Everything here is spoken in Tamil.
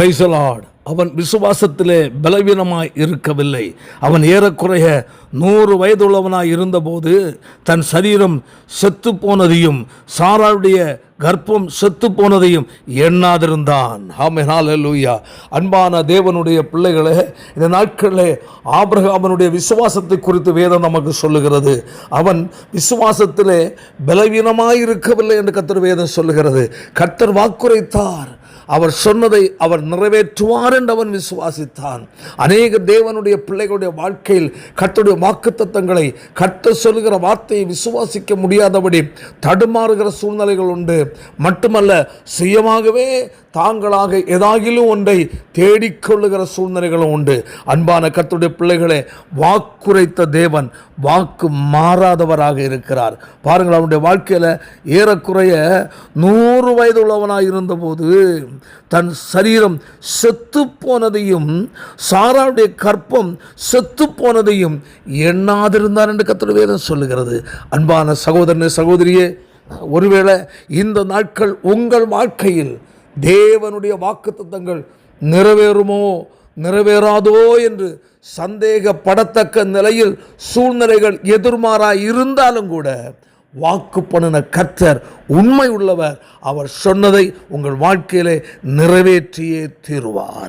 பிரைசலாட் அவன் விசுவாசத்திலே பலவீனமாய் இருக்கவில்லை. அவன் ஏறக்குறைய நூறு வயதுள்ளவனாய் இருந்தபோது தன் சரீரம் செத்து போனதையும் சாராளுடைய கர்ப்பம் செத்து போனதையும் எண்ணாதிருந்தான். ஆமைனால் லூயா அன்பான தேவனுடைய பிள்ளைகளே இந்த நாட்களிலே ஆபிரகாமனுடைய விசுவாசத்தை குறித்து வேதம் நமக்கு சொல்லுகிறது. அவன் விசுவாசத்திலே பலவீனமாய் இருக்கவில்லை என்று கத்தர் வேதம் சொல்லுகிறது. கர்த்தர் வாக்குரைத்தார். அவர் சொன்னதை அவர் நிறைவேற்றுவார் என்று அவன் விசுவாசித்தான். அநேக தேவனுடைய பிள்ளைகளுடைய வாழ்க்கையில் கர்த்தருடைய வாக்குத்தத்தங்களை கர்த்தர் சொல்லுகிற வார்த்தையை விசுவாசிக்க முடியாதபடி தடுமாறுகிற சூழ்நிலைகள் உண்டு. மட்டுமல்ல சுயமாகவே தாங்களாக ஏதாகிலும் ஒன்றை தேடிக்கொள்ளுகிற சூழ்நிலைகளும் உண்டு. அன்பான கத்துடைய பிள்ளைகளை வாக்குரைத்த தேவன் வாக்கு மாறாதவராக இருக்கிறார். பாருங்கள் அவனுடைய வாழ்க்கையில் ஏறக்குறைய நூறு வயது உள்ளவனாக இருந்தபோது தன் சரீரம் செத்து போனதையும் சாராவுடைய கற்பம் செத்து போனதையும் எண்ணாதிருந்தார் என்று கத்திர வேதம் சொல்லுகிறது. அன்பான சகோதரனே சகோதரியே ஒருவேளை இந்த நாட்கள் உங்கள் வாழ்க்கையில் தேவனுடைய வாக்குத்தத்தங்கள் நிறைவேறுமோ நிறைவேறாதோ என்று சந்தேகப்படத்தக்க நிலையில் சூழ்நிலைகள் எதிர்மாறாக இருந்தாலும் கூட வாக்கு பண்ணின கர்த்தர் உண்மை உள்ளவர் அவர் சொன்னதை உங்கள் வாழ்க்கையிலே நிறைவேற்றியே தீருவார்.